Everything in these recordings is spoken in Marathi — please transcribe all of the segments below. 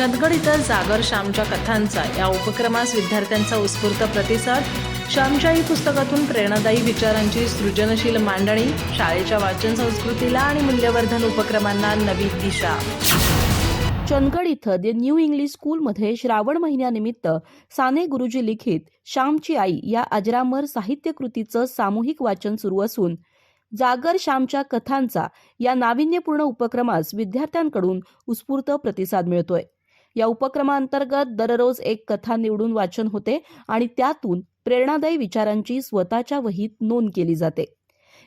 चंदगड इथं जागर श्यामच्या कथांचा या उपक्रमास विद्यार्थ्यांचा उत्स्फूर्त प्रतिसाद श्यामच्या पुस्तकातून प्रेरणादायी विचारांची सृजनशील मांडणी शाळेच्या वाचन संस्कृतीला आणि मूल्यवर्धन उपक्रमांना नवी दिशा. चंदगड इथं द न्यू इंग्लिश स्कूलमध्ये श्रावण महिन्यानिमित्त साने गुरुजी लिखित श्यामची आई या अजरामर साहित्य कृतीचं सामूहिक वाचन सुरू असून जागर श्यामच्या कथांचा या नाविन्यपूर्ण उपक्रमास विद्यार्थ्यांकडून उत्स्फूर्त प्रतिसाद मिळतोय. या उपक्रमांतर्गत दररोज एक कथा निवडून वाचन होते आणि त्यातून प्रेरणादायी विचारांची स्वतःच्या वहीत नोंद केली जाते.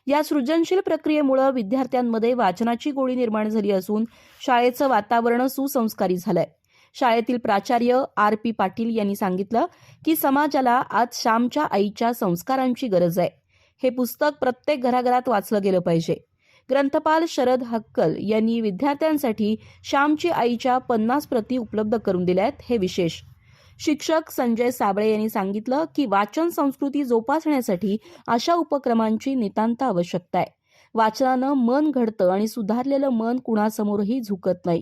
या सृजनशील प्रक्रियेमुळे विद्यार्थ्यांमध्ये वाचनाची गोळी निर्माण झाली असून शाळेचं वातावरण सुसंस्कारी झालंय. शाळेतील प्राचार्य आर पी पाटील यांनी सांगितलं की समाजाला आज श्यामच्या आईच्या संस्कारांची गरज आहे. हे पुस्तक प्रत्येक घराघरात वाचलं गेलं पाहिजे. ग्रंथपाल शरद हक्कल यांनी विद्यार्थ्यांसाठी श्यामची आईच्या पन्नास प्रती उपलब्ध करून दिल्या आहेत. हे विशेष. शिक्षक संजय साबळे यांनी सांगितलं की वाचन संस्कृती जोपासण्यासाठी अशा उपक्रमांची नितांत आवश्यकता आहे. वाचनानं मन घडतं आणि सुधारलेलं मन कुणासमोरही झुकत नाही.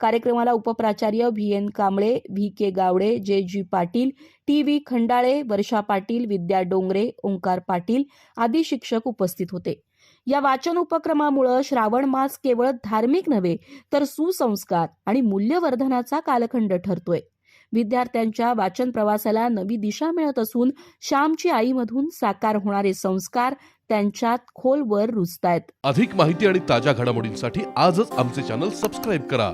कार्यक्रमाला उपप्राचार्य V. N. Kamble V. K. Gawade J. G. Patil T. V. Khandale Varsha Patil Vidya Dongre Omkar Patil आदी शिक्षक उपस्थित होते. या वाचन उपक्रमामुळं श्रावण मास केवळ धार्मिक नव्हे तर सुसंस्कार आणि मूल्यवर्धनाचा कालखंड ठरतोय. विद्यार्थ्यांच्या वाचन प्रवासाला नवी दिशा मिळत असून श्यामची आईमधून साकार होणारे संस्कार त्यांच्यात खोलवर रुजतायत. अधिक माहिती आणि ताज्या घडामोडींसाठी आजच आमचे चॅनल सबस्क्राईब करा.